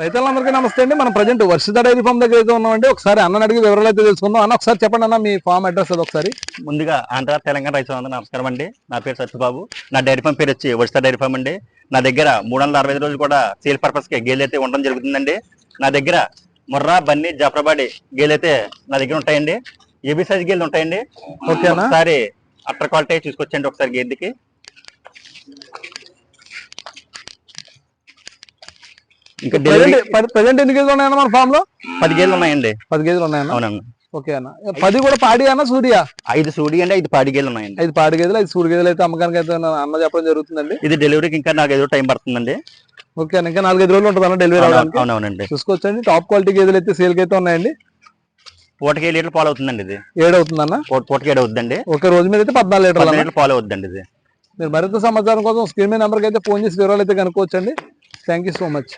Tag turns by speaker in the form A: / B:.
A: రైతులందరికీ నమస్తే అండి. మనం ప్రజెంట్ వర్షిత డైరీ ఫామ్ దగ్గర అయితే ఉన్నామండి. ఒకసారి అన్న అడిగి వివరాలు అయితే తెలుసుకుందాం. అన్న ఒకసారి చెప్పండి అన్న మీ ఫామ్ అడ్రస్ అది ఒకసారి.
B: ముందుగా ఆంధ్ర తెలంగాణ రైతు సోదరులకు నమస్కారం అండి. నా పేరు సత్యబాబు. నా డైరీ ఫామ్ పేరు వచ్చి వడిసా డైరీ ఫామ్ అండి. నా దగ్గర మూడు వందల అరవై రోజులు కూడా సేల్ పర్పస్కి గేలు అయితే ఉండడం జరుగుతుందండి. నా దగ్గర ముర్రా బన్నీ జాఫ్రాబాడి గేలు అయితే నా దగ్గర ఉంటాయండి. ఏబీ సైజ్ గేలు ఉంటాయండి. ఒకసారి అట్టర్ క్వాలిటీ చూసుకొచ్చండి ఒకసారి గేదెకి ఇంకా
A: ప్రజెంట్ ఎన్ని కేజీలు ఉన్నాయన్న మన ఫామ్లో?
B: పది గేలు ఉన్నాయండి.
A: పది కేజీలు ఉన్నాయన్న?
B: అవునన్నా
A: ఓకే అన్న. పది కూడా పాడి అన్న సూర్య
B: ఐదు సూడి అండి ఐదు పాడి గేలు ఉన్నాయండి.
A: ఐదు పాడి గేదెలు ఐదు సూర్య గేదెలు అయితే అమ్మకానికి అయితే అన్న చెప్పడం జరుగుతుందండి.
B: ఇది డెలివరీకి ఇంకా నాకు ఏదో టైం పడుతుందండి.
A: ఓకే అన్న. ఇంకా నాలుగైదు రోజులు ఉంటుంది అన్న డెలివరీ అవడానికి
B: అవునవునండి.
A: చూసుకోవచ్చండి. టాప్ క్వాలిటీ గేదెలు అయితే సేల్ అయితే ఉన్నాయండి.
B: పూటకి ఏడు లీటర్లు పాలు అవుతుందండి ఇది.
A: ఏడు అవుతుంది అన్న
B: పూట- పూటకి ఏడు అవుతుందండి.
A: ఒక రోజు మీద అయితే పద్నాలుగు లీటర్లు
B: లీటర్లు పాలు అవుతుందండి ఇది.
A: మీరు మరింత సమాచారం కోసం స్క్రీన్ మీద నెంబర్కి అయితే ఫోన్ చేసి వివరాలు అయితే కనుక్కోవచ్చండి. Thank you so much